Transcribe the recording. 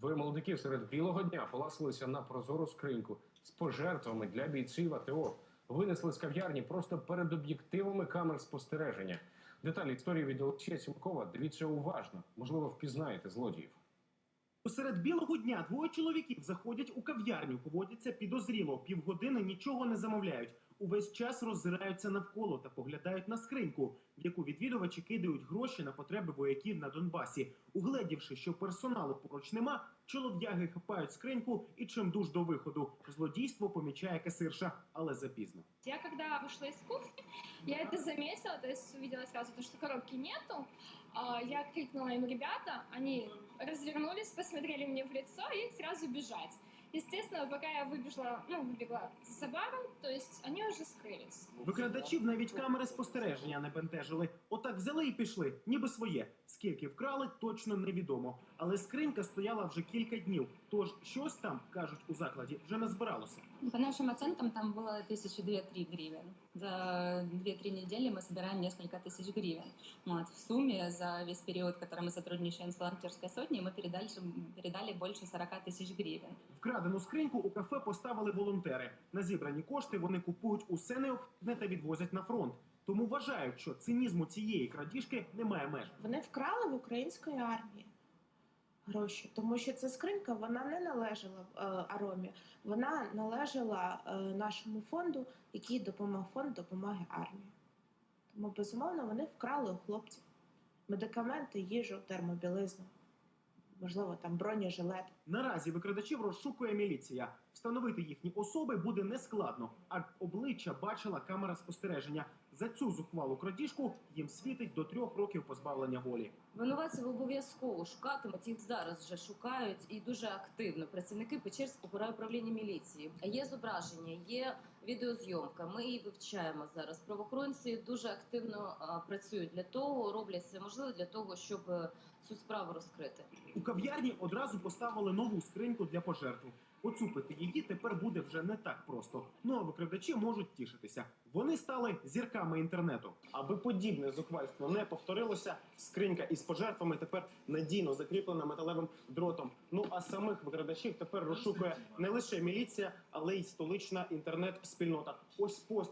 Двоє молодиків серед білого дня поласилися на прозору скриньку з пожертвами для бійців АТО. Винесли з кав'ярні просто перед об'єктивами камер спостереження. Деталі історії від Олексія Сімкова дивіться уважно. Можливо, впізнаєте злодіїв. Посеред білого дня двоє чоловіків заходять у кав'ярню, поводяться підозріло, півгодини нічого не замовляють. Увесь час роззираються навколо та поглядають на скриньку, в яку відвідувачі кидають гроші на потреби вояків на Донбасі. Угледівши, що персоналу поруч нема, чолов'яги хапають скриньку і чимдуж до виходу. Злодійство помічає касирша, але запізно. Я когда вышла из кухни, я это заметила, то есть увидела сразу то, коробки нету. Я крикнула им ребята, они развернулись, посмотрели мне в лицо и сразу бежать. Естественно, пока я выбежала, ну, выбегла за баром, то есть они уже скрылись. Викрадачів навіть камери спостереження не бентежили. Отак взяли і пішли, ніби своє. Скільки вкрали, точно невідомо. Але скринька стояла вже кілька днів. Тож щось там кажуть у закладі вже не збиралося. По нашим оценкам, там было тысячи две-три гривен. За две-три недели мы собираем несколько тысяч гривен. Вот. В сумме за весь период, который мы сотрудничаем с волонтерской сотней, мы передали, передали больше 40 тысяч гривен. Вкрадену скриньку у кафе поставили волонтери. На зібрані кошти вони купують усе необхідне та відвозять на фронт. Тому вважають, що цинізму цієї крадіжки немає меж. Вони вкрали в української армії гроші, тому що ця скринька вона не належала е, Аромі, вона належала е, нашому фонду, який допомог фонд допомоги армії. Тому безумовно вони вкрали у хлопців медикаменти, їжу, термобілизну, можливо, там бронежилет. Наразі викрадачів розшукує міліція. Встановити їхні особи буде нескладно, а обличчя бачила камера спостереження. За цю зухвалу крадіжку їм світить до трьох років позбавлення волі. Винуватців обов'язково шукатимуть, їх зараз вже шукають і дуже активно. Працівники Печерського райуправління міліції. Є зображення, є відеозйомка. Ми її вивчаємо зараз. Правоохоронці дуже активно а, працюють для того, роблять все можливе для того, щоб е, цю справу розкрити. У кав'ярні одразу поставили нову скриньку для пожертв. Поцупити її тепер буде вже не так просто. Ну а викрадачі можуть тішитися. Вони стали зірками інтернету. Аби подібне зухвальство не повторилося, скринька із пожертвами тепер надійно закріплена металевим дротом. Ну а самих викрадачів тепер розшукує не лише міліція, але й столична інтернет-спільнота. Ось пост